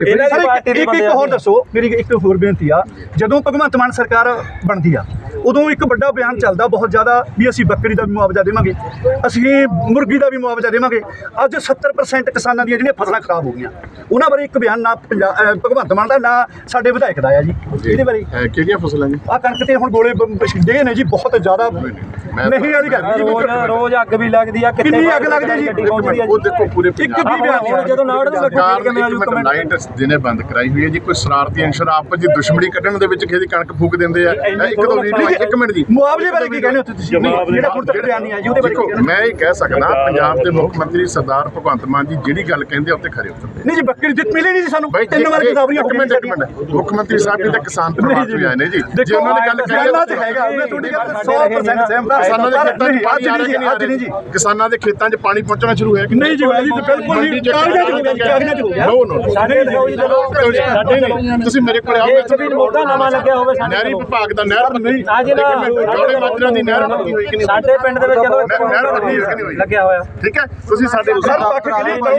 ਇਹਨਾਂ ਦੀ sir, party ਦੇ ਇੱਕ ਬੰਦੇ ਇੱਕ ਹੋਰ। ਦੱਸੋ ਮੇਰੀ ਇੱਕ ਹੋਰ ਬੇਨਤੀ ਆ ਜਦੋਂ ਭਗਵੰਤ ਮਾਨ ਸਰਕਾਰ ਬਣਦੀ ਆ ਉਦੋਂ ਇੱਕ ਵੱਡਾ ਬਿਆਨ ਚੱਲਦਾ ਬਹੁਤ ਜ਼ਿਆਦਾ ਵੀ ਅਸੀਂ ਬੱਕਰੀ ਦਾ ਵੀ ਮੁਆਵਜ਼ਾ ਦੇਵਾਂਗੇ ਅਸੀਂ ਮੁਰਗੀ ਦਾ ਵੀ ਮੁਆਵਜ਼ਾ ਦੇਵਾਂਗੇ ਅੱਜ 70% ਕਿਸਾਨਾਂ ਦੀਆਂ ਜਿਹੜੀਆਂ ਫਸਲਾਂ ਖਰਾਬ ਹੋ ਗਈਆਂ ਉਹਨਾਂ ਬਾਰੇ ਇੱਕ ਬਿਆਨ ਨਾ ਪੰਜਾ- ਅਹ ਭਗਵੰਤ ਮਾਨ ਦਾ ਨਾ ਸਾਡੇ ਵਿਧਾਇਕ ਦਾ ਆ ਜੀ ਇਹਦੇ ਬਾਰੇ। ਹੈ ਕਿਹੜੀਆਂ ਫਸਲਾਂ ਜੀ? ਆ ਕਣਕ ਤੇ ਹੁਣ ਗੋਲੇ ਬ- ਛਿੰਡੇ ਨੇ ਜੀ ਬਹੁਤ ਜ਼ਿਆਦਾ ਮੈਂ ਨਹੀਂ ਵਾਲੀ ਗੱਲ ਨਹੀਂ ਜੀ ਰੋਜ਼ ਰੋਜ਼ ਅੱਗ ਵੀ ਲੱਗਦੀ ਆ ਕਿੰਨੀ ਅੱਗ ਲੱਗਦੀ ਆ ਜੀ? ਗੱਡੀ ਪਹੁੰਚਦੀ ਆ ਉਹ ਦੇਖੋ ਪੂਰੇ ਇੱਕ ਪੰਜਾਬ ਵੀ ਬਿਆਨ ਹੁਣ ਜਦੋਂ ਨਾੜ ਦੇ ਸਰਕਾਰ ਕਿਵੇਂ ਨੇ ਆਜੂ ਇੱਕ ਕਮੈਂਟ ਲਾਈਟ ਦਿਨੇ ਬੰਦ ਕਰਾਈ ਹੋਈ ਹੈ ਜੀ ਕੋਈ ਸ਼ਰਾਰਤੀ ਅੰਸ਼ਰ ਆਪਸ ਵਿੱਚ ਦੁਸ਼ਮਣੀ ਕੱਢਣ ਦੇ ਵਿੱਚ ਕਿਸੇ ਦੀ ਕਣਕ ਫੂਕ ਦਿੰਦੇ ਆ। ਇਹ ਇੱਕ ਦੋ ਵੀਡੀਓ ਇੱਕ ਮਿੰਟ ਜੀ। ਮੁਆਵਜ਼ੇ ਬਾਰੇ ਕੀ ਕਹਿੰਦੇ ਹੋ ਤੁਸੀਂ? ਜਿਹੜਾ ਹੁਣ ਤੱਕ ਬਿਆਨ ਨਹੀਂ ਆਇਆ ਜੀ ਉਹਦੇ ਬਾਰੇ ਕੀ ਦੇਖੋ ਕਹਿੰਦੇ ਮੈਂ ਇਹ ਕਹਿ ਸਕਦਾ ਪੰਜਾਬ ਦੇ ਮੁੱਖ ਮੰਤਰੀ ਸਰਦਾਰ ਭਗਵੰਤ ਮਾਨ ਜੀ ਜਿਹੜੀ ਗੱਲ ਕਹਿੰਦੇ ਆ ਉੱਤੇ ਖਰੇ ਉਤਰਦੇ ਨਹੀਂ ਜੀ ਦਿੱਤ ਮਿਲੀ ਨਹੀਂ ਸਾਨੂੰ। ਤਿੰਨ ਵਾਰ ਮਿੰਟ ਇੱਕ ਮਿੰਟ। ਮੁੱਖ ਮੰਤਰੀ ਸਾਹਿਬ ਜੀ ਤਾਂ ਕਿਸਾਨ ਪਰਿਵਾਰ ਤੋਂ ਹੀ ਆਏ ਨੇ ਜੀ। ਜੇ ਉਹਨਾਂ ਨੇ ਗੱਲ ਕਹੀ ਹੈਗਾ ਮੈਂ ਤੁਹਾਡੀ ਗੱਲ 100% ਸਹਿਮਤ ਹਾਂ ਕਿਸਾਨਾਂ ਦੇ ਖੇਤਾਂ 'ਚ ਪਾਣੀ ਆ ਅੱਜ ਰਿਹਾ ਨਹੀਂ ਜੀ ਅੱਜ ਨਹੀਂ ਜੀ। ਕਿਸਾਨਾਂ ਦੇ ਖੇਤਾਂ 'ਚ ਪਾਣੀ ਪਹੁੰਚਣਾ ਸ਼ੁਰੂ ਹੋਇਆ ਕਿ ਨਹੀਂ ਜੀ ਬਿਲਕੁਲ ਨਹੀਂ। ਕਾਗਜ਼ਾਂ 'ਚ ਹੋ ਗਿਆ ਕਾਗਜ਼ਾਂ 'ਚ ਹੋ ਗਿਆ ਨੋ ਨੋ ਸਾਡੇ ਲਓ ਜੀ ਜਦੋਂ ਤੁਸੀਂ ਮੇਰੇ ਕੋਲ ਆਓ ਵੀ ਮੋਢਾ ਨਵਾਂ ਲੱਗਿਆ ਹੋਵੇ ਸਾਡੇ ਨਹਿਰੀ ਵਿਭਾਗ ਦਾ ਨਹਿਰ ਨਹੀਂ ਜੋੜੇ ਮਾਜਰਾ ਦੀ ਨਹਿਰ ਪੱਕੀ ਹੋਈ ਕਿ ਨਹੀਂ ਸਾਡੇ ਪਿੰਡ ਦੇ ਵਿੱਚ ਜਦੋਂ ਨਹਿਰ- ਪੱਕੀ ਨਹੀਂ ਲੱਗਿਆ ਹੋਇਆ। ਠੀਕ ਹੈ? ਤੁਸੀਂ ਸਾਡੇ ਸਰ, ਪੱਕ ਕਲੀਅਰ ਕਰੋ,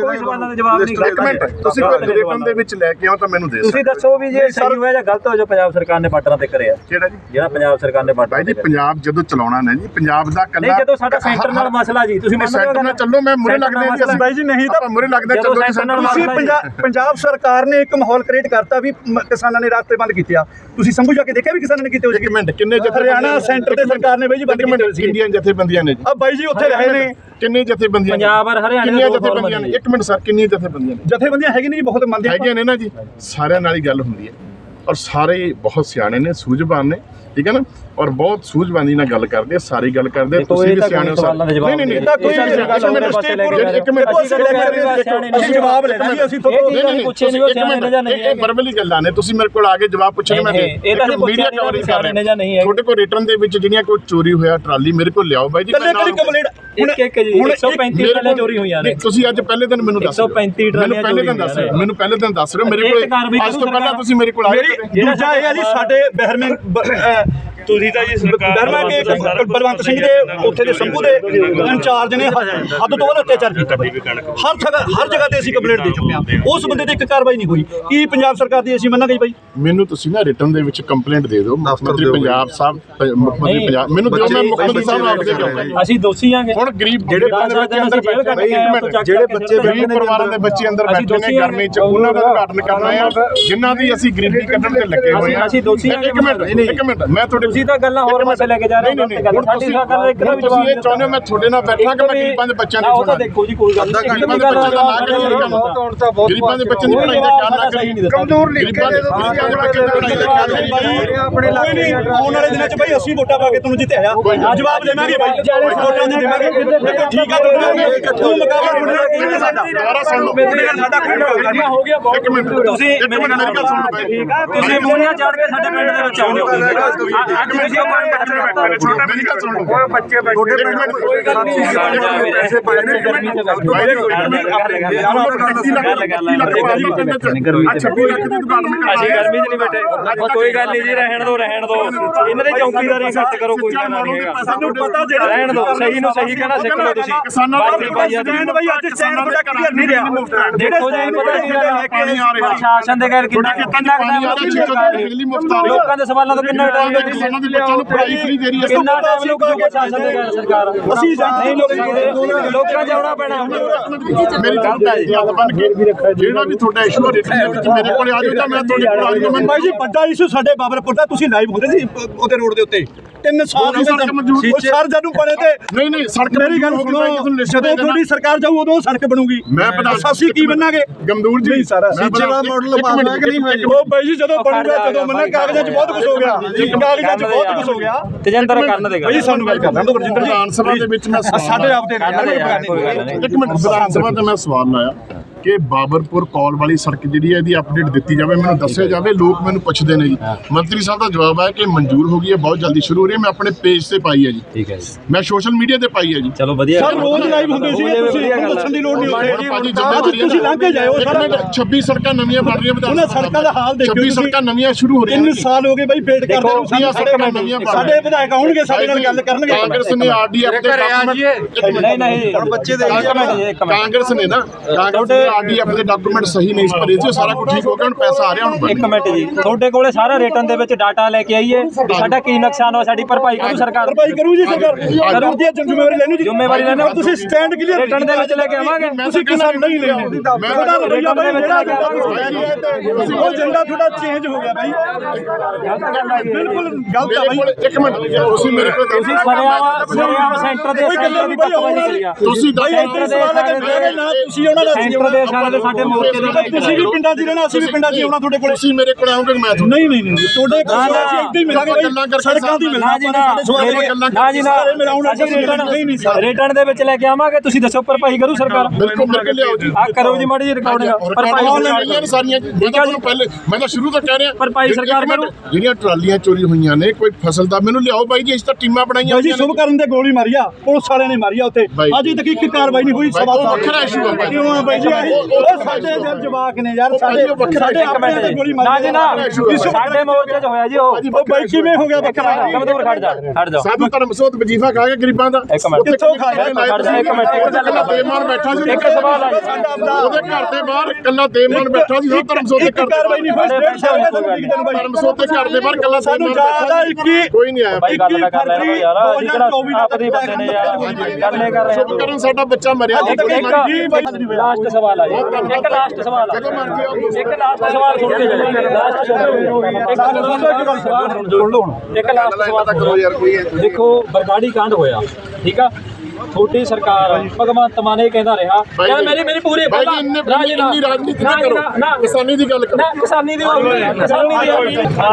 ਕੋਈ ਸਵਾਲਾਂ ਦਾ ਜਵਾਬ ਨਹੀਂ ਇੱਕ ਮਿੰਟ ਤੁਸੀਂ ਕੋਈ ਰਿਟਰਨ ਦੇ ਵਿੱਚ ਲੈ ਕੇ ਆਓ ਤਾਂ ਮੈਨੂੰ ਦੇ ਤੁਸੀਂ ਦੱਸੋ ਵੀ ਜੇ ਸਹੀ ਹੋਇਆ ਜਾਂ ਗਲਤ ਹੋਇਆ ਜੋ ਪੰਜਾਬ ਸਰਕਾਰ ਨੇ ਬਾਰਡਰਾਂ ਤੇ ਕਰਿਆ। ਕਿਹੜਾ ਜੀ? ਜਿਹੜਾ ਪੰਜਾਬ ਸਰਕਾਰ ਨੇ ਭਾਈ ਬਾਰਡਰਾਂ ਜੀ ਪੰਜਾਬ ਜਦੋਂ ਚਲਾਉਣਾ ਨਾ ਜੀ ਪੰਜਾਬ ਦਾ ਕੱਲਾ ਨਹੀਂ ਜਦੋਂ ਸਾਡਾ ਸੈਂਟਰ ਨਾਲ ਮਸਲਾ ਜੀ ਤੁਸੀਂ ਹੋ ਸੈਂਟਰ ਨਾਲ ਚੱਲੋ ਮੈਂ ਮੁਰੇ ਲੱਗਦੇ ਹਾਂ ਜੀ ਅਸੀਂ। ਬਾਈ ਜੀ ਨਹੀਂ ਤਾਂ ਆਪਾਂ ਮੁਰੇ ਲੱਗਦੇ ਹਾਂ, ਚੱਲੋ ਜੀ ਤੁਸੀਂ ਜੀ। ਪੰਜਾਬ ਪੰਜਾਬ ਸਰਕਾਰ ਨੇ ਇੱਕ ਮਾਹੌਲ ਕ੍ਰੀਏਟ ਕਰਤਾ ਵੀ ਕਿਸਾਨਾਂ ਨੇ ਰਾਸਤੇ ਬੰਦ ਕੀਤੇ ਆ। ਤੁਸੀਂ ਸੰਭੂ ਜਾ ਕੇ ਦੇਖਿਆ ਵੀ ਕਿਸਾਨਾਂ ਨੇ ਕੀਤੇ ਹੋਏ ਇੱਕ ਮਿੰਟ ਕਿੰਨੇ ਜਥੇ ਹਰਿਆਣਾ ਸੈਂਟਰ ਤੇ ਸਰਕਾਰ ਨੇ ਬਾਈ ਜੀ ਬੰਦ ਕੀਤੇ ਸੀ ਇੰਡੀਅਨ ਜਥੇਬੰਦੀਆਂ ਨੇ ਜੀ। ਆ ਬਾਈ ਜੀ ਉੱਥੇ ਰਹੇ ਨੇ। ਕਿੰਨੇ ਜਥੇਬੰਦੀਆਂ? ਪੰਜਾਬ ਔਰ ਹਰਿਆਣਾ ਕਿੰਨੀਆਂ ਜਥੇਬੰਦੀਆਂ ਨੇ? ਇੱਕ ਮਿੰਟ ਸਰ ਕਿੰਨੀਆਂ ਜਥੇਬੰਦੀਆਂ ਜਥੇਬੰਦੀਆਂ ਹੈਗੀਆਂ ਨੇ ਜੀ, ਬਹੁਤ ਮੰਨਦੇ ਹੈਗੀਆਂ ਨੇ ਨਾ ਜੀ, ਸਾਰਿਆਂ ਨਾਲ ਹੀ ਗੱਲ ਹੁੰਦੀ ਹੈ। ਔਰ ਸਾਰੇ ਬਹੁਤ ਸਿਆਣੇ ਨੇ, ਸੂਝਵਾਨ ਨੇ। ਠੀਕ ਹੈ ਨਾ? ਔਰ ਬਹੁਤ ਸੂਝਵਾਨੀ ਨਾਲ ਗੱਲ ਕਰਦੇ ਆ ਸਾਰੀ ਗੱਲ ਕਰਦੇ ਆ, ਤੁਸੀਂ ਵੀ ਸਿਆਣੇ ਹੋ ਜਵਾਬ ਨਹੀਂ ਨਹੀਂ ਨਹੀਂ। ਤਾਂ ਕੋਈ ਇੱਕ ਮਿੰਟ ਅਸੀਂ ਜਵਾਬ ਲੈਣਾ ਜੀ ਅਸੀਂ ਤੁਹਾਨੂੰ ਪੁੱਛੇ ਨਹੀਂ ਉਹ ਸਿਆਣੇ ਨੇ ਜਾਂ ਨਹੀਂ। ਇਹ ਵਰਬਲੀ ਗੱਲਾਂ ਨੇ। ਤੁਸੀਂ ਮੇਰੇ ਕੋਲ ਆ ਕੇ ਜਵਾਬ ਪੁੱਛਣੇ ਮੈਂ ਇਹ ਤਾਂ ਮੀਡੀਆ ਕਵਰੇਜ ਨਹੀਂ ਕਰ ਰਹੇ ਨੇ ਜਾਂ ਨਹੀਂ ਹੈਗੇ। ਤੁਹਾਡੇ ਕੋਲ ਰਿਟਰਨ ਦੇ ਵਿੱਚ ਜਿਹੜੀਆਂ ਕੋਈ ਚੋਰੀ ਹੋਇਆ ਟਰਾਲੀ ਮੇਰੇ ਕੋਲ ਲਿਆਓ ਬਾਈ ਜੀ ਕੱਲੇ ਕੱਲੇ ਕੰਪਲੀਟ ਇੱਕ ਇੱਕ ਜੀ 135 ਟਰਾਲੀਆਂ ਚੋਰੀ ਹੋਈਆਂ ਨੇ। ਤੁਸੀਂ ਅੱਜ ਪਹਿਲੇ ਦਿਨ ਮੈਨੂੰ ਦੱਸ 135 ਮੈਨੂੰ ਪਹਿਲੇ ਦਿਨ ਦੱਸ ਰਹੇ ਮੈਨੂੰ ਪਹਿਲੇ ਦਿਨ ਦੱਸ ਰਹੇ ਮੇਰੇ ਕੋਲ ਅੱਜ ਤੋਂ ਕਦੋਂ ਪਹਿਲਾਂ ਤੁਸੀਂ ਮੇਰੇ ਕੋਲ ਆਏ ਮੇਰੀ ਕਦੇ? ਦੂਜਾ ਇਹ ਆ ਜੀ ਸਾਡੇ ਬਹਿਰਮੇ ਤੁਸੀਂ ਤਾਂ ਜੀ ਸਰਕਾਰ ਬਹਿਰਮਾ ਕੇ ਬਲਵੰਤ ਸਿੰਘ ਦੇ ਉੱਥੇ ਦੇ ਸੰਭੂ ਦੇ ਇੰਚਾਰਜ ਨੇ ਹੱਦ ਤੋਂ ਵੱਧ ਅਤਿਆਚਾਰ ਕੀਤਾ ਹਰ ਜਗ੍ਹਾ ਹਰ ਜਗ੍ਹਾ ਤੇ ਅਸੀਂ ਕੰਪਲੇਂਟ ਦੇ ਚੁੱਕੇ ਹਾਂ। ਉਸ ਬੰਦੇ ਤੇ ਇੱਕ ਕਾਰਵਾਈ ਨਹੀਂ ਹੋਈ। ਕੀ ਪੰਜਾਬ ਸਰਕਾਰ ਦੀ ਅਸੀਂ ਮੰਨਾਂਗੇ ਜੀ ਬਾਈ ਮੈਨੂੰ ਤੁਸੀਂ ਨਾ ਰਿਟਰਨ ਦੇ ਵਿੱਚ ਕੰਪਲੇਂਟ ਦੇ ਦਿਓ। ਮੁੱਖ ਮੰਤਰੀ ਪੰਜਾਬ ਸਾਹਿਬ ਮੁੱਖ ਮੰਤਰੀ ਪੰਜਾਬ ਮੈਨੂੰ ਦਿਓ ਮੈਂ ਮੁੱਖ ਮੰਤਰੀ ਸਾਹਿਬ ਨੂੰ ਆਪ ਦੇ ਦਿਆਂਗਾ ਅਸੀਂ ਦੋਸ਼ੀ ਆਂਗੇ। ਹੁਣ ਗਰੀਬ ਜਿਹੜੇ ਬੱਚੇ ਅੰਦਰ ਬੈਠੇ ਜਿਹੜੇ ਬੱਚੇ ਗਰੀਬ ਪਰਿਵਾਰਾਂ ਦੇ ਬੱਚੇ ਅੰਦਰ ਬੈਠੇ ਨੇ ਗਰਮੀ ਚ ਉਹਨਾਂ ਦਾ ਉਦਘਾਟਨ ਕਰਨਾ ਹੈ ਜਿਨ੍ਹਾਂ ਦੀ ਅਸੀਂ ਗਰੀਬੀ ਕੱਢਣ ਤੇ ਲੱਗੇ ਹੋਏ ਹਾਂ। ਅਸੀਂ ਦੋਸ਼ੀ ਹਾਂ ਇੱਕ ਮਿੰਟ ਇੱਕ ਮਿੰਟ ਮੈਂ ਤੁਹਾਡੇ ਤੁਸੀਂ ਤਾਂ ਗੱਲਾਂ ਹੋਰ ਪਾਸੇ ਲੈ ਕੇ ਜਾ ਰਹੇ ਹੋ ਗੱਲ ਸਾਡੀ ਤੁਸੀਂ- ਦਾ ਇੱਕ ਦਾ ਵੀ ਤੁਸੀਂ ਜਵਾਬ ਇਹ ਚਾਹੁੰਦੇ ਹੋ ਮੈਂ ਤੁਹਾਡੇ ਨਾਲ ਬੈਠਾ ਕਿ ਮੈਂ ਗਰੀਬਾਂ ਦੇ ਬੱਚਿਆਂ ਦੀ ਉਹ ਤਾਂ ਸੁਣਾ ਦੇਖੋ ਜੀ ਕੋਈ ਗੱਲ ਨਹੀਂ। ਗਰੀਬਾਂ ਦੇ ਬੱਚਿਆਂ ਦਾ ਨਾ ਕਰੀ ਗਰੀਬਾਂ ਦੇ ਬੱਚਿਆਂ ਦੀ ਪੜ੍ਹਾਈ ਦਾ ਖਿਆਲ ਨਾ ਕਰੀ ਕਮਜ਼ੋਰ ਲਿਖ ਗਰੀਬਾਂ ਦੇ ਬੱਚਿਆਂ ਦੀ ਪੜ੍ਹਾਈ ਦਾ ਖਿਆਲ ਨਹੀਂ ਆਪਣੇ ਨਹੀਂ। ਆਉਣ ਵਾਲੇ ਦਿਨਾਂ 'ਚ ਬਾਈ ਅਸੀਂ ਵੋਟਾਂ ਪਾ ਕੇ ਤੁਹਾਨੂੰ ਜਿੱਤਿਆ ਆ ਜਵਾਬ ਦੇਵਾਂਗੇ ਬਾਈ ਵੋਟਾਂ 'ਚ ਦੇਵਾਂਗੇ ਠੀਕ ਆ ਤੂੰ ਮੁਕਾਬਲਾ ਮੁੰਡਾ ਕੀ ਸਾਡਾ ਦੁਬਾਰਾ ਸੁਣ ਲਓ। ਮੇਰੇ ਨਾਲ ਸਾਡਾ ਮੁਕਾਬਲਾ ਹੋ ਗਿਆ ਬਹੁਤ ਤੁਸੀਂ ਮੇਰੀ ਗੱਲ ਸੁਣ ਲਓ ਠੀਕ ਆ ਤੁਸੀਂ ਮੋਨੀਆਂ ਚੜ ਕੇ ਸਾਡੇ ਪਿੰਡ ਦੇ ਵਿੱਚ ਆਉਂਦੇ ਹੋ। ਮਿੰਟ ਮੇਰੀ ਗੱਲ ਸੁਣ। ਲਓ ਬੱਚੇ ਬੈਠੇ ਕੋਈ ਗੱਲ ਨਹੀਂ। ਪੈਸੇ ਪਾਏ ਨੇ ਗਰਮੀ ਚ। ਗੱਲ ਅੱਛਾ 20 ਲੱਖ ਦੀ ਦੁਕਾਨ ਮੈਂ ਅਸੀਂ ਗਰਮੀ 'ਚ ਨਹੀਂ ਬੈਠੇ। ਉਹ ਕੋਈ ਗੱਲ ਨਹੀਂ ਜੀ ਰਹਿਣ ਰਹਿਣ ਦਿਓ ਇਹਨਾਂ ਦੇ ਚੌਕੀਦਾਰੀ ਘੱਟ ਕਰੋ ਕੋਈ ਗੱਲ ਨਹੀਂ ਹੈਗਾ। ਸਾਨੂੰ ਪਤਾ ਜਿਹੜਾ ਰਹਿਣ ਦਿਓ ਸਹੀ ਨੂੰ ਸਹੀ ਕਹਿਣਾ ਸਿੱਖ ਲਓ ਤੁਸੀਂ। ਕਿਸਾਨਾਂ ਦਾ ਅੱਜ ਸਟੈਂਡ ਬਾਈ ਅੱਜ ਸਟੈਂਡ ਬੜਾ ਕਲੀਅਰ ਨਹੀਂ ਰਿਹਾ ਦੇਖੋ ਜੀ ਪਤਾ ਆ ਰਿਹਾ ਪ੍ਰਸ਼ਾਸਨ ਦੇ ਕਿੰਨਾ ਦੀ ਲੋਕਾਂ ਦੇ ਸਵਾਲਾਂ ਤੋਂ ਕਿੰਨਾ ਟਾਈਮ ਹੈ ਕਿਸਾਨਾਂ ਦੇ ਬੱਚਿਆਂ ਨੂੰ ਪੜ੍ਹਾਈ ਫ੍ਰੀ ਦੇ ਰਹੀ ਹੈ। ਕਿੰਨਾ ਟਾਈਮ ਲੋਕਾਂ ਦੇ ਘਰ ਸਰਕਾਰ। ਅਸੀਂ ਨਹੀਂ ਲੋਕ ਲੋਕਾਂ ਜਾਉਣਾ ਪੈਣਾ। ਮੇਰੀ ਗੱਲ ਹੈ ਜੀ ਹੱਥ ਬੰਨ ਕੇ ਜਿਹੜਾ ਵੀ ਤੁਹਾਡਾ ਇਸ਼ੂ ਹੈ ਰਿਟਰਨ ਦੇ ਵਿੱਚ ਮੇਰੇ ਕੋਲੇ ਆ ਜਾਓ ਤਾਂ ਮੈਂ ਤੁਹਾਡੇ ਕੋਲ ਆ ਜਾਊਂਗਾ ਮੈਂ ਬਾਈ ਜੀ ਵੱਡਾ ਇਸ਼ੂ ਸਾਡੇ ਬਾਬਰਪੁਰ ਦਾ। ਤੁਸੀਂ ਲਾਈਵ ਹੁੰਦੇ ਸੀ ਉਹਦੇ ਰੋਡ ਦੇ ਉੱਤੇ। ਤਿੰਨ ਸਾਲ ਮਨਜ਼ੂਰ- ਉਹ ਸਰ ਜਦੋਂ ਬਣੇ ਤੇ। ਨਹੀਂ ਨਹੀਂ ਸੜਕ ਮੇਰੀ ਗੱਲ ਸੁਣੋ। ਜਦੋਂ ਤੁਹਾਡੀ ਸਰਕਾਰ ਜਾਊ ਉਦੋਂ ਸੜਕ ਬਣੂਗੀ। ਮੈਂ ਪ੍ਰਧਾਨ ਅਸੀਂ ਕੀ ਬੰਨਾਂਗੇ ਗਮਦੂਰ ਜੀ ਨਹੀਂ ਸਰ ਇੱਕ- ਮਾਡਲ ਮਿੰਟ, ਕਿ ਨਹੀਂ ਉਹ ਬਾਈ ਜੀ ਜਦੋਂ ਬਣੂਗਾ ਜਦੋਂ ਮੰਨਾ ਕਾਗਜ਼ਾਂ 'ਚ ਬਹੁਤ ਕੁਝ ਹੋ ਗਿਆ। ਕਾਗਜ਼ਾਂ ਬਹੁਤ ਕੁਝ ਹੋ ਗਿਆ। ਤੇਜਿੰਦਰ ਕਰਨ ਦੇਗਾ। ਬਾਈ ਸਾਨੂੰ ਗੱਲ ਕਰਨਾ ਦੋ ਰਜਿੰਦਰ ਜੀ। ਵਿਧਾਨ ਸਭਾ ਦੇ ਵਿੱਚ ਮੈਂ ਆ ਸਾਡੇ ਆਪ ਦੇ ਨਾਲ ਕੋਈ ਗੱਲ ਨਹੀਂ। ਇੱਕ ਮਿੰਟ। ਵਿਧਾਨ ਸਭਾ ਤੇ ਮੈਂ ਸਵਾਲ ਲਾਇਆ ਕਿ ਬਾਬਰਪੁਰ ਕੌਲ ਵਾਲੀ ਸੜਕ ਜਿਹੜੀ ਹੈ ਇਹਦੀ ਅਪਡੇਟ ਦਿੱਤੀ ਜਾਵੇ ਮੈਨੂੰ ਦੱਸਿਆ ਜਾਵੇ ਲੋਕ ਮੈਨੂੰ ਪੁੱਛਦੇ ਨੇ ਜੀ। ਮੰਤਰੀ ਸਾਹਿਬ ਦਾ ਜਵਾਬ ਹੈ ਕਿ ਮਨਜ਼ੂਰ ਹੋ ਗਈ ਹੈ ਬਹੁਤ ਜਲਦੀ ਸ਼ੁਰੂ ਹੋ ਰਹੀ ਹੈ। ਮੈਂ ਆਪਣੇ ਪੇਜ ਤੇ ਪਾਈ ਹੈ ਜੀ। ਠੀਕ ਹੈ ਜੀ। ਮੈਂ ਸੋਸ਼ਲ ਮੀਡੀਆ ਤੇ ਪਾਈ ਹੈ ਜੀ। ਚਲੋ ਵਧੀਆ। ਸਰ ਰੋਜ਼ ਲਾਈਵ ਹੁੰਦੇ ਸੀ ਦੀ ਲੋੜ ਨਹੀਂ ਤੁਸੀਂ ਲੰਘ ਕੇ ਜਾਇਓ ਇੱਕ ਸਰ। ਮਿੰਟ, 26 ਸੜਕਾਂ ਨਵੀਆਂ ਬਣ ਰਹੀਆਂ ਵਿਧਾਨ ਉਹਨਾਂ ਸਭਾ ਸੜਕਾਂ ਦਾ ਹਾਲ ਦੇਖਿਓ 26 ਤੁਸੀਂ। ਸੜਕਾਂ ਨਵੀਆਂ ਸ਼ੁਰੂ ਹੋ ਰਹੀਆਂ ਤਿੰਨ ਨੇ ਸਾਲ ਹੋ ਗਏ ਬਾਈ ਵੇਟ ਕਰਦੇ ਨੂੰ ਵੀਹ ਸੜਕਾਂ ਨਵੀਆਂ ਬਣ ਸਾਡੇ ਵਿਧਾਇਕ ਆਉਣਗੇ ਸਾਡੇ ਨਾਲ ਗੱਲ ਕਰਨਗੇ। ਕਾਂਗਰਸ ਨੇ ਆਰਡੀਐਫ ਦੇ ਡਾਕੂਮੈਂਟ ਨਹੀਂ ਨਹੀਂ। ਹੁਣ ਬੱਚੇ ਦੇ ਕਾਂਗਰਸ ਨੇ ਨਾ ਕਾਂਗਰਸ ਤੁਹਾਡੇ ਆਰਡੀਐਫ ਦੇ ਡਾਕੂਮੈਂਟ ਸਹੀ ਨਹੀਂ ਭਰੇ ਸੀ ਉਹ ਸਾਰਾ ਕੁਝ ਠੀਕ ਹੋ ਗਿਆ ਹੁਣ ਪੈਸਾ ਆ ਰਿਹਾ ਹੁਣ ਇੱਕ ਮਿੰਟ ਜੀ। ਤੁਹਾਡੇ ਕੋਲੇ ਸਾਰਾ ਰਿਟਰਨ ਦੇ ਵਿੱਚ ਡਾਟਾ ਲੈ ਕੇ ਆਈਏ। ਸਾਡਾ ਕੀ ਨੁਕਸਾਨ ਹੋਇਆ ਸਾਡੀ ਭਰਪਾਈ ਕਰੂ ਸਰਕਾਰ? ਭਰਪਾਈ ਕਰੂ ਜੀ ਸਰਕਾਰ। ਕਰਦੀ ਹੈ ਜ਼ਿੰਮੇਵਾਰੀ ਲੈਣੀ ਜੀ। ਜ਼ਿੰਮੇਵਾਰੀ ਲੈਣੀ। ਤੁਸੀਂ ਸਟੈਂਡ ਕਲੀਅਰ ਰਿਟਰਨ ਦੇ ਵਿੱਚ ਲੈ ਕੇ ਆਵਾਂਗੇ। ਤੁਸੀਂ ਕਿਸਾਨ ਨਹੀਂ ਲੈਣੇ ਤੁਹਾਡਾ ਰਵਈਆ ਬਾਈ ਜਿਹੜਾ ਉਹ ਏਜੰਡਾ ਤੁਹਾਡਾ ਚੇਂਜ ਹੋ ਗਿਆ ਬਾਈ। ਬਿਲਕੁਲ ਗਲਤ ਆ ਬਾਈ। ਇੱਕ ਮਿੰਟ ਤੁਸੀਂ ਮੇਰੇ ਕੋਲ ਤੁਸੀਂ ਸਰਿਆਵਾ ਸਰਿਆਵਾ ਸੈਂਟਰ ਦੇ ਗੱਲ ਸੈਂਟਰ ਦੀ ਪੱਕਵਾਈ ਕਰੀ ਆ ਤੁਸੀਂ ਬਾਈ ਦੱਸੋ ਇੱਥੇ ਸਵਾਲ ਆ ਕੇ ਨਾ ਤੁਸੀਂ ਉਹਨਾਂ ਦਾ ਸੈਂਟਰ ਦੇ ਇਸ਼ਾਰੇ ਤੇ ਸਾਡੇ ਮੋਰਚੇ ਦੇ ਤੁਸੀਂ ਵੀ ਪਿੰਡਾਂ 'ਚ ਹੀ ਰਹਿਣਾ ਅਸੀਂ ਵੀ ਪਿੰਡਾਂ 'ਚ ਹੀ ਆਉਣਾ ਤੁਹਾਡੇ ਕੋਲੇ। ਤੁਸੀਂ ਮੇਰੇ ਕੋਲ ਆਓਗੇ ਮੈਂ ਤੁਹਾਨੂੰ ਨਹੀਂ ਨਹੀਂ ਨਹੀਂ ਤੁਹਾਡੇ ਕੋਲ ਅਸੀਂ ਇੱਥੇ ਹੀ ਮਿਲਾਂਗੇ ਗੱਲਾਂ ਕਰਕੇ ਸੜਕਾਂ ਦੀ ਨਾ ਮਿਲਣਾ ਜੀ ਨਾ। ਨਾ ਜੀ ਨਾ। ਅਸੀਂ ਦੇ ਵਿੱਚ ਲੈ ਕੇ ਆਵਾਂਗੇ ਤੁਸੀਂ ਦੱਸੋ ਭਰਪਾਈ ਕਰੂ ਸਰਕਾਰ। ਬਿਲਕੁਲ ਮੇਰੇ ਕੋਲ ਲਿਆਓ ਜੀ ਆ ਕਰੋ ਜੀ ਮਾੜੀ ਜੀ ਰਿਕਾਰਡਿੰਗ ਭਰਪਾਈ ਆਨਲਾਈਨ ਸਾਰੀਆਂ ਮੈਂ ਤਾਂ ਤੁਹਾਨੂੰ ਪਹਿਲੇ ਮੈਂ ਤਾਂ ਸ਼ੁਰੂ ਤੋਂ ਕਹਿ ਰਿਹਾ ਭਰਪਾਈ ਸਰਕਾਰ ਕਰੂ। ਜਿਹੜੀਆਂ ਟਰਾਲੀਆਂ ਚੋਰੀ ਹੋਈਆਂ ਨੇ ਕੋਈ ਫਸਲ ਦਾ ਮੈਨੂੰ ਲਿਆਓ ਬਾਈ ਜੀ ਇਸ ਤਾਂ ਟੀਮਾਂ ਬਣਾਈਆਂ ਬਾਈ ਜੀ ਸ਼ੁਭ ਕਰਨ ਦੇ ਗੋਲੀ ਮਾਰੀ ਆ ਪੁਲਿਸ ਵਾਲਿਆਂ ਨੇ ਮਾਰੀ ਆ ਉੱਥੇ। ਬਾਈ। ਅਜੇ ਤੱਕ ਇੱਕ ਕਾਰਵਾਈ ਨਹੀਂ ਹੋਈ ਬਾਈ, ਸਵਾ ਉਹ ਸਾਲ। ਵੱਖਰਾ issue ਆ ਬਾਈ। ਕਿਉਂ ਆ ਬਾਈ ਜੀ ਆਹੀ ਉਹ ਸਾਡੇ ਜਰ ਜਵਾਕ ਨੇ ਯਾਰ ਸਾਡੇ ਉਹ ਵੱਖਰਾ ਸਾਡੇ ਇੱਕ ਮਿੰਟ ਆਪਣੇ ਤੇ ਜੀ ਗੋਲੀ ਨਾ ਮਾਰੀ ਜੀ ਨਾ। ਵਿਸ਼ਵ- ਸਾਡੇ ਮੋਰਚੇ 'ਚ ਹੋਇਆ ਜੀ ਉਹ। ਉਹ ਬਾਈ ਕਿਵੇਂ ਹੋ ਗਿਆ ਵੱਖਰਾ ਕਮਜ਼ੋਰ ਖੜ ਜਾ ਖੜ ਜਾ ਸਾਧੂ ਧਰਮ ਸੋਤ ਵਜੀਫਾ ਖਾ ਕੇ ਗਰੀਬਾਂ ਦਾ? ਖੜ ਜਾ, ਇੱਕ ਮਿੰਟ, ਇੱਕ ਗੱਲ ਬੈਠਾ ਇੱਕ ਸਵਾਲ ਆ। ਉਹਦੇ ਘਰ ਦੇ ਬਾਹਰ ਕੱਲਾ ਦੇਮਾਨ ਬੈਠਾ ਸੀ ਸਾਧੂ ਧਰਮ ਸੋਤ ਦੇ ਇੱਕ ਘਰ ਕਾਰਵਾਈ ਨਹੀਂ ਹੋਈ ਡੇਢ ਸਾਲ ਦਾ ਤੁਹਾਨੂੰ ਦਿਨ ਬਾਈ ਧਰਮ ਸੋਤ ਦੇ ਘਰ ਦੇ ਬਾਹਰ। ਕੱਲਾ ਸਾਨੂੰ ਜ਼ਿਆਦਾ ਬੈਠਾ ਸੀ। ਇੱਕੀ ਕੋਈ ਨਹੀਂ ਆਇਆ। ਬਾਈ ਗੱਲ ਕਰ ਲੈਣਾ ਯਾਰ। ਆਪਦੇ ਬੰਦੇ ਨੇ ਯਾਰ। ਗੱਲ ਕਰ ਰਹੇ ਸ਼ੁਭ ਕਰਨ ਸਾਡਾ ਬੱਚਾ ਮਰਿਆ। ਲਾਸਟ ਸਵਾਲ ਆ ਜੀ। ਇੱਕ ਲਾਸਟ ਸਵਾਲ ਇੱਕ ਲਾਸਟ ਸਵਾਲ ਸੁਣ ਕੇ ਲਾਸਟ ਸਵਾਲ ਸੁਣ ਲਓ ਇੱਕ ਲਾਸਟ ਸਵਾਲ ਕਰੋ ਯਾਰ ਕੋਈ ਦੇਖੋ ਬਰਗਾੜੀ ਕਾਂਡ ਹੋਇਆ ਠੀਕ ਆ? ਛੋਟੀ ਸਰਕਾਰ ਭਗਵੰਤ ਮਾਨ ਇਹ ਕਹਿੰਦਾ ਰਿਹਾ। ਯਾਰ ਮੇਰੀ ਮੇਰੀ ਪੂਰੀ ਇੰਨੀ ਰਾਜਨੀਤੀ ਨਾ ਕਰੋ। ਕਿਸਾਨੀ ਦੀ ਗੱਲ ਕਰੋ। ਕਿਸਾਨੀ ਦੀ ਕਿਸਾਨੀ ਦੀ